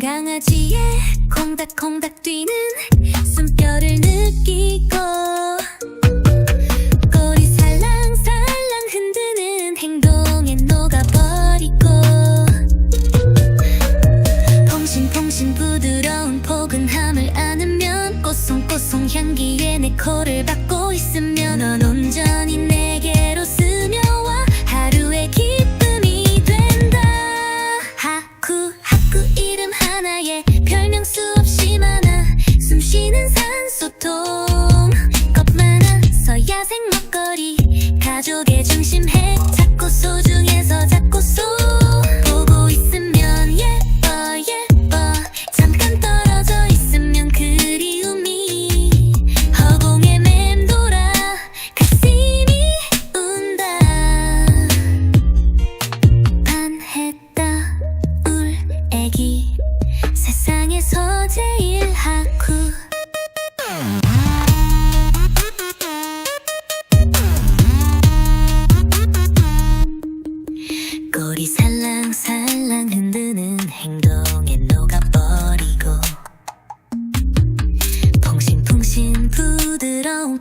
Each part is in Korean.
강아지의 콩닥콩닥 뛰는 숨결을 느끼고 꼬리 살랑살랑 흔드는 행동에 녹아버리고 퐁신퐁신 부드러운 포근함을 안으면 뽀송뽀송 향기에 내 코를 받고 있으면 넌 온전 소통. 겁 많아서 야생 먹거리 가족의 중심 핵 작고 소중해서 작고 소 보고 있으면 예뻐 예뻐. 잠깐 떨어져 있으면 그리움이 허공에 맴돌아. 가슴이 운다. 반했다 울 애기. 세상에서 제일 하쿠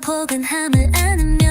포근함을 안으면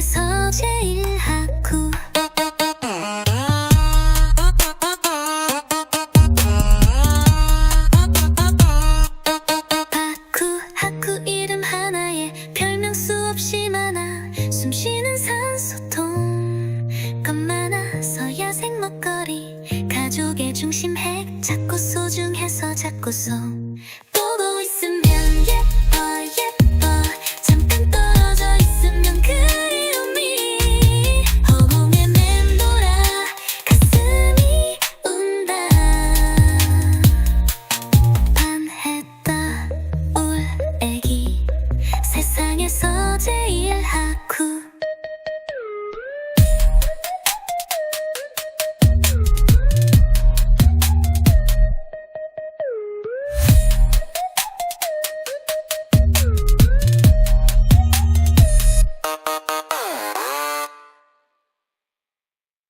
세상에서 제일 하쿠. 하쿠 이름 하나에 별명 수 없이 많아. 숨쉬는 산소통. 겁 많아서 야생 먹거리 가족의 중심 핵 작고 소중해서 작고 소